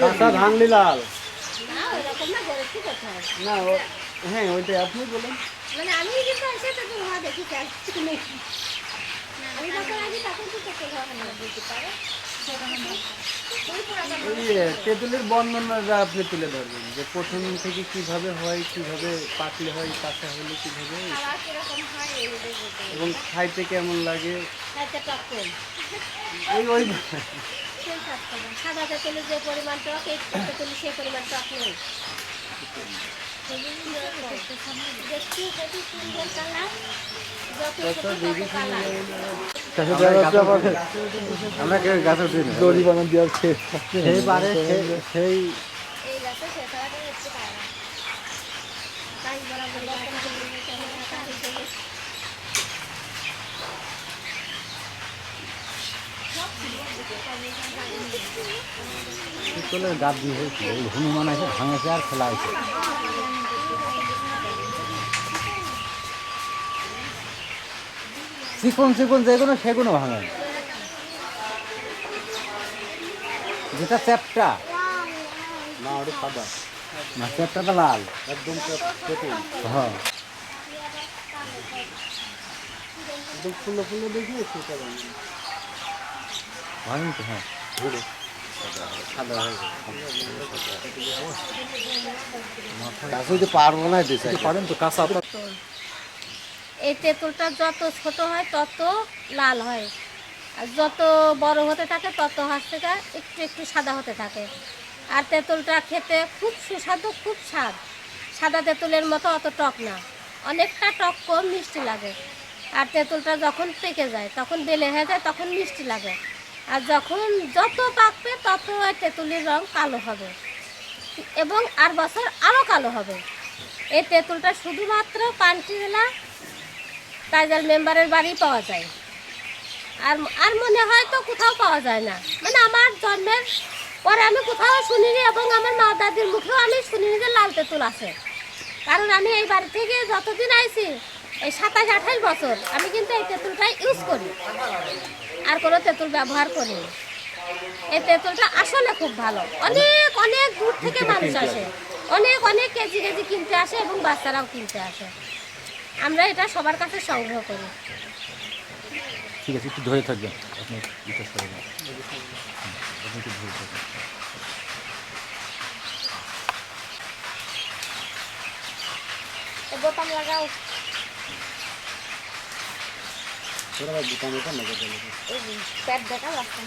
কাঁচা ধানলি লাল না হ্যাঁ ওইটাই আপনি বলেন। মানে তেঁতুলের বর্ণনাটা আপনি তুলে ধরবেন যে প্রথম থেকে কীভাবে হয় কীভাবে পাকলে হয় কাঁচা হলে কীভাবে এবং খাইতে কেমন লাগে ওই ওই। সেই সাদা তেঁতুলের যে পরিমাণ টক এই তেঁতুলের সেই পরিমাণ টক নেই। যদি সুন্দর কালার যত ছোট তত কালার আমরা কেউ গাছ উঠি না জরিমানা দেওয়ার সেই পারে সে- সেই এই গাছে সে ছাড়া একটু পায় না তাই বরাবর বর্তমান যুগে কেমন রাখা হয়েছে পিতলের গাছ দিয়ে ওই হনুমান এসে ভাঙেছে আর খেলা হয়েছে। চিকন চিকন যেগুলো সেগুলো ভাঙে। যেটা চ্যাপটা। না ওটা সাদা। না চ্যাপটাটা লাল। একদম হ্যাঁ। একদম ফুলো ফুলো দেখিয়ে সেটা ভাঙে ভাঙি তো হ্যাঁ। সাদা গাছ হইতে পারব না পারেন তো কাঁচা এই তেঁতুলটা যত ছোট হয় তত লাল হয়। আর যত বড় হতে থাকে তত হাত থেকে একটু একটু সাদা হতে থাকে। আর তেঁতুলটা খেতে খুব সুস্বাদু খুব স্বাদ। সাদা তেঁতুলের মতো অত টক না। অনেকটা টক কম মিষ্টি লাগে। আর তেঁতুলটা যখন পেকে যায় তখন বেলে হয়ে যায় তখন মিষ্টি লাগে। আর যখন যত পাকবে তত তেঁতুলের রং কালো হবে। এবং আর বছর আরও কালো হবে। এই তেঁতুলটা শুধুমাত্র পান্টি জেলা কাইজার মেম্বারের বাড়ি পাওয়া যায়। আর আর মনে হয় তো কোথাও পাওয়া যায় না। মানে আমার জন্মের পরে আমি কোথাও শুনিনি এবং আমার মা দাদির মুখেও আমি শুনিনি যে লাল তেঁতুল আছে। কারণ আমি এই বাড়ি থেকে যতদিন আইছি, এই সাতাশ আঠাশ বছর আমি কিন্তু এই তেঁতুলটাই ইউজ করি। আর কোনো তেঁতুল ব্যবহার করি এই তেঁতুলটা আসলে খুব ভালো। অনেক অনেক দূর থেকে মানুষ আসে। অনেক অনেক কেজি কেজি কিনতে আসে এবং বাচ্চারাও কিনতে আসে। আমরা এটা সবার কাছে সংগ্রহ করি। ঠিক আছে একটু ধরে থাকবেন। আপনি বিশ্বাস করে আপনি একটু ধরে থাকবেন। বোতাম লাগাও। প্যাড দেখা। যাচ্ছে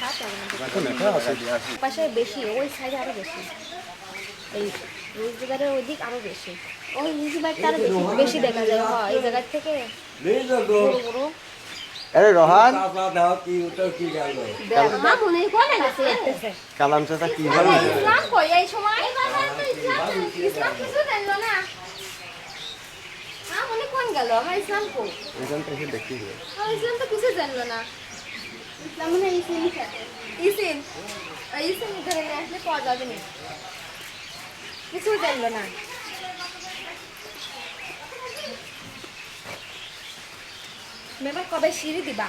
না পাশে বেশি ওই সাইডে আরও বেশি। এই রিজবারের ওই দিক আরও বেশি। ওই আরও বেশি বেশি দেখা যায়। হ্যাঁ এই জায়গা থেকে আরে রহান। মনে কালাম চাচা কি ভালো ইসলাম কই? এই সময় ইসলাম ইসলাম কিছু না। মা কোন গেল আমার ইসলাম কো এখান থেকে দেখি। আমার ইসলাম তো কিছু জানলো না? ইসলাম মানে ইসিন ইসিন ইসিন ধরে নিয়ে আসলে পাওয়া যাবে না। কিছু জানলো না। মেবার কবে সিঁড়ি দিবা?